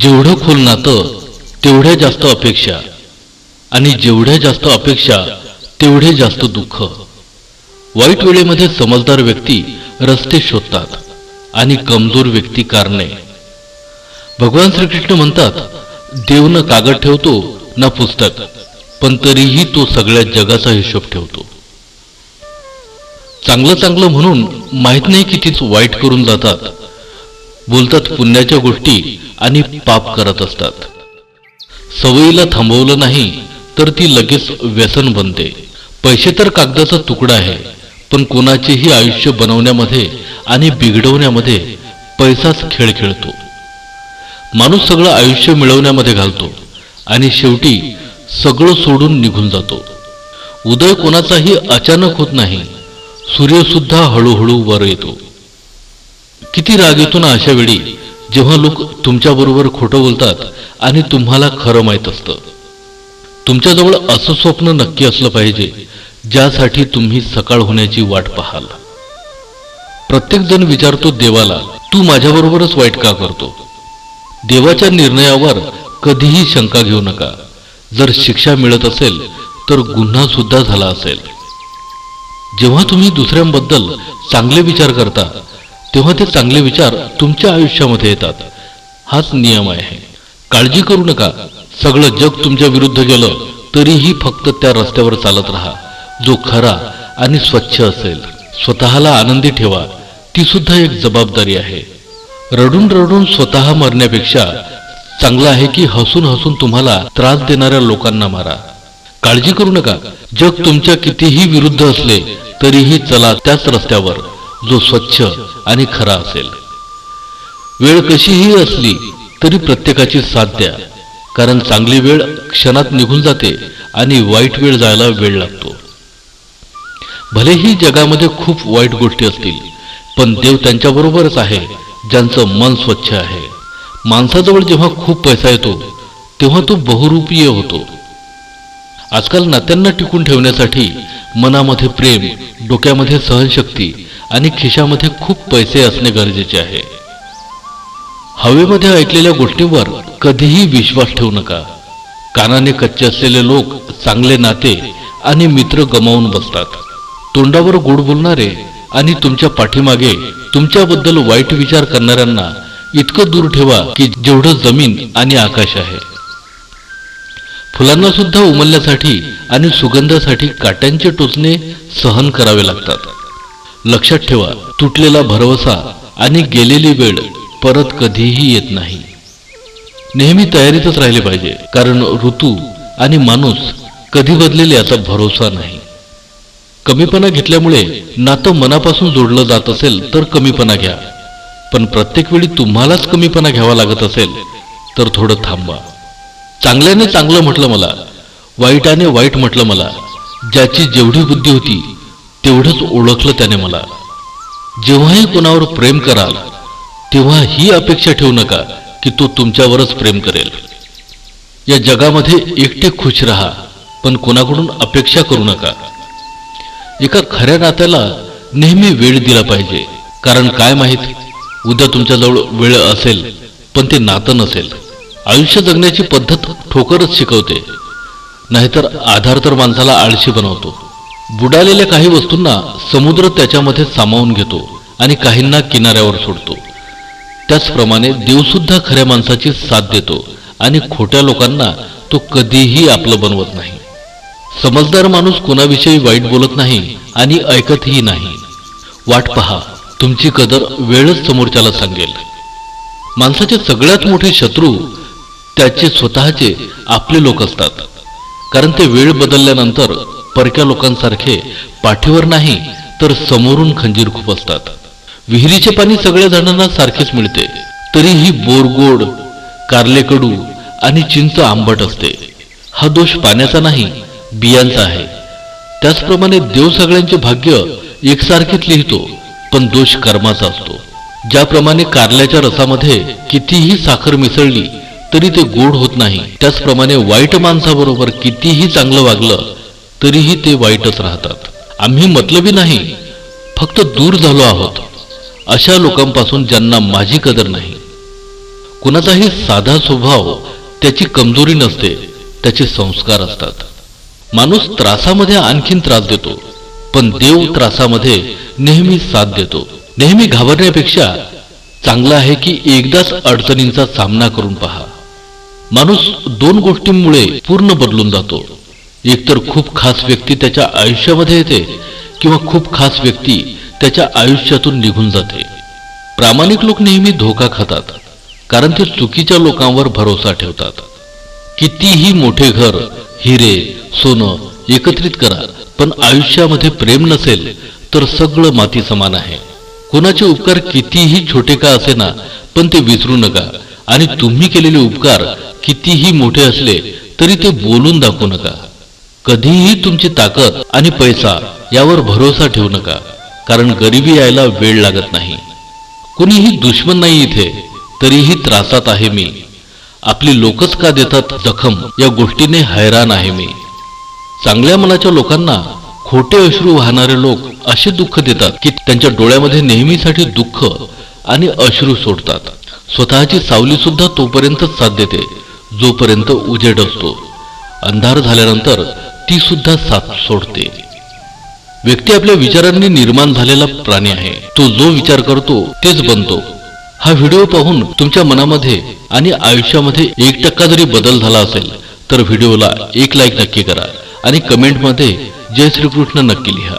जेवढं खोल नातं तेवढ्या जास्त अपेक्षा. आणि जेवढ्या जास्त अपेक्षा तेवढे जास्त दुःख. वाईट वेळेमध्ये समजदार व्यक्ती रस्ते शोधतात आणि कमजोर व्यक्ती कारणे. भगवान श्रीकृष्ण म्हणतात देव न कागद ठेवतो ना पुस्तक पण तरीही तो सगळ्या जगाचा हिशोब ठेवतो. चांगलं चांगलं म्हणून माहीत नाही कितीच वाईट करून जातात. बोलतात पुण्याच्या गोष्टी आणि पाप करत असतात. सवयीला थांबवलं नाही तर ती लगेच व्यसन बनते. पैसे तर कागदाचा तुकडा आहे पण कोणाचेही आयुष्य बनवण्यामध्ये आणि बिघडवण्यामध्ये पैसाच खेळ खेळतो. माणूस सगळं आयुष्य मिळवण्यामध्ये घालतो आणि शेवटी सगळं सोडून निघून जातो. उदय कोणाचाही अचानक होत नाही सूर्य सुद्धा हळूहळू वर येतो. किती राग येतो ना अशा वेळी? जेव्हा लोक तुमच्याबरोबर खोटं बोलतात आणि तुम्हाला खरं माहीत असतं. तुमच्याजवळ असं स्वप्न नक्की असलं पाहिजे ज्यासाठी तुम्ही सकाळ होण्याची वाट पाहाल. प्रत्येक जण विचारतो देवाला तू माझ्याबरोबरच वाईट का करतो? देवाच्या निर्णयावर कधीही शंका घेऊ नका. जर शिक्षा मिळत असेल तर गुन्हा सुद्धा झाला असेल. जेव्हा तुम्ही दुसऱ्यांबद्दल चांगले विचार करता तेव्हा ते चांगले विचार तुमच्या आयुष्यामध्ये येतात. हाच नियम आहे. काळजी करू नका. सगळं जग तुमच्या विरुद्ध गेलं तरीही फक्त त्या रस्त्यावर चालत राहा. जो खरा आणि स्वच्छ असेल स्वतःला आनंदी ठेवा. ती सुद्धा एक जबाबदारी आहे. रडून रडून स्वतः मरण्यापेक्षा चांगलं आहे की हसून हसून तुम्हाला त्रास देणाऱ्या लोकांना मारा. काळजी करू नका. जग तुमच्या कितीही विरुद्ध असले तरीही चला त्याच रस्त्यावर. जो स्वच्छ आणि खरा असेल. वेळ कशीही असली तरी प्रत्येकाची साथ द्या कारण चांगली वेळ क्षणात निघून जाते आणि वाईट वेळ जायला वेळ लागतो. भलेही जगामध्ये खूप वाईट गोष्टी असतील पण देव त्यांच्याबरोबरच आहे ज्यांचं मन स्वच्छ आहे. माणसाजवळ जेव्हा खूप पैसा येतो तेव्हा तो बहुरूपीय होतो. आजकाल नात्यांना टिकून ठेवण्यासाठी मनामध्ये प्रेम डोक्यामध्ये सहनशक्ती आणि खिशामध्ये खूप पैसे असणे गरजेचे आहे. हवेमध्ये ऐकलेल्या गोष्टींवर कधीही विश्वास ठेवू नका. कानाने कच्चे असलेले लोक चांगले नाते आणि मित्र गमावून बसतात. तोंडावर गोड बोलणारे आणि तुमच्या पाठीमागे तुमच्याबद्दल वाईट विचार करणाऱ्यांना इतकं दूर ठेवा की जेवढं जमीन आणि आकाश आहे. फुलांना सुद्धा उमलण्यासाठी आणि सुगंधासाठी काट्यांचे टोचणे सहन करावे लागतात. लक्षात ठेवा तुटलेला भरवसा आणि गेलेली वेळ परत कधीही येत नाही. नेहमी तयारीतच राहिले पाहिजे कारण ऋतू आणि माणूस कधी बदलेल याचा भरोसा नाही. कमीपणा घेतल्यामुळे नातं मनापासून जोडलं जात असेल तर कमीपणा घ्या. पण प्रत्येक वेळी तुम्हालाच कमीपणा घ्यावा लागत असेल तर थोडं थांबा चांगल्याने चांगलं म्हटलं मला वाईटाने वाईट म्हटलं मला ज्याची जेवढी बुद्धी होती तेवढंच ओळखलं त्याने मला. जेव्हाही कोणावर प्रेम कराल तेव्हा ही अपेक्षा ठेवू नका की तो तुमच्यावरच प्रेम करेल. या जगामध्ये एकटे खुश राहा पण कोणाकडून अपेक्षा करू नका. एका खऱ्या नात्याला नेहमी वेळ दिला पाहिजे. कारण काय माहीत उद्या तुमच्याजवळ वेळ असेल पण ते नातं नसेल. आयुष्य जगण्याची पद्धत ठोकरच शिकवते. नाहीतर आधार तर माणसाला आळशी बनवतो. बुडालेल्या काही वस्तूंना समुद्र त्याच्यामध्ये सामावून घेतो आणि काहींना किनाऱ्यावर सोडतो. त्याचप्रमाणे देवसुद्धा खऱ्या माणसाची साथ देतो आणि खोट्या लोकांना तो कधीही आपलं बनवत नाही. समजदार माणूस कोणाविषयी वाईट बोलत नाही आणि ऐकतही नाही. वाट पहा तुमची कदर वेळच समोरच्याला सांगेल. माणसाचे सगळ्यात मोठे शत्रू त्याचे स्वतःचे आपले लोक असतात. कारण ते वेळ बदलल्यानंतर परक्या लोकांसारखे पाठीवर नाही तर समोरून खंजीर खूप असतात. विहिरीचे पाणी सगळ्या जणांना सारखेच मिळते. तरीही बोरगोड कारले कडू आणि चिंच आंबट असते. हा दोष पाण्याचा नाही बियांचा आहे. त्याचप्रमाणे देव सगळ्यांचे भाग्य एकसारखेच लिहितो पण दोष कर्माचा असतो. ज्याप्रमाणे कारल्याच्या रसामध्ये कितीही साखर मिसळली तरी ते गोड होत नाही. त्याचप्रमाणे वाईट माणसाबरोबर कितीही चांगलं वागलं तरीही ते वाईटच राहतात. आम्ही मतलबी नाही फक्त दूर झालो आहोत. अशा लोकांपासून ज्यांना माझी कदर नाही. कुणाचाही साधा स्वभाव त्याची कमजोरी नसते त्याचे संस्कार असतात. माणूस त्रासामध्ये आणखीन त्रास देतो पण देव त्रासामध्ये नेहमी साथ देतो. नेहमी घाबरण्यापेक्षा चांगला आहे की एकदाच अडचणींचा सामना करून पहा. माणूस दोन गोष्टींमुळे पूर्ण बदलून जातो. एकतर खूप खास व्यक्ती त्याच्या आयुष्यामध्ये येते किंवा खूप खास व्यक्ती त्याच्या आयुष्यातून निघून जाते. प्रामाणिक लोक नेहमी धोका खातात कारण ते चुकीच्या लोकांवर भरोसा ठेवतात. कितीही मोठे घर हिरे सोनं एकत्रित करा पण आयुष्यामध्ये प्रेम नसेल तर सगळं माती समान आहे. कोणाचे उपकार कितीही छोटे का असेना पण ते विसरू नका. आणि तुम्ही केलेले उपकार कितीही मोठे असले तरी ते बोलून दाखवू नका. कधीही तुमची ताकद आणि पैसा यावर भरोसा ठेवू नका कारण गरिबी यायला वेळ लागत नाही. कुणीही दुश्मन नाही इथे तरीही त्रासात आहे मी. आपली लोकच का देतात जखम या गोष्टीने हैराण आहे मी. चांगल्या मनाच्या लोकांना खोटे अश्रू वाहणारे लोक असे दुःख देतात की त्यांच्या डोळ्यामध्ये नेहमीसाठी दुःख आणि अश्रू सोडतात. स्वतःची सावली सुद्धा तोपर्यंतच साथ देते. जोपर्यंत उजेड असतो अंधार झाल्यानंतर ती सुद्धा साथ सोडते. व्यक्ती आपल्या विचारांनी निर्माण झालेला प्राणी आहे. तो जो विचार करतो तेच बनतो. हा व्हिडिओ पाहून तुमच्या मनामध्ये आणि आयुष्यामध्ये एक टक्का जरी बदल झाला असेल तर व्हिडिओला एक लाईक नक्की करा आणि कमेंटमध्ये जय श्रीकृष्ण नक्की लिहा.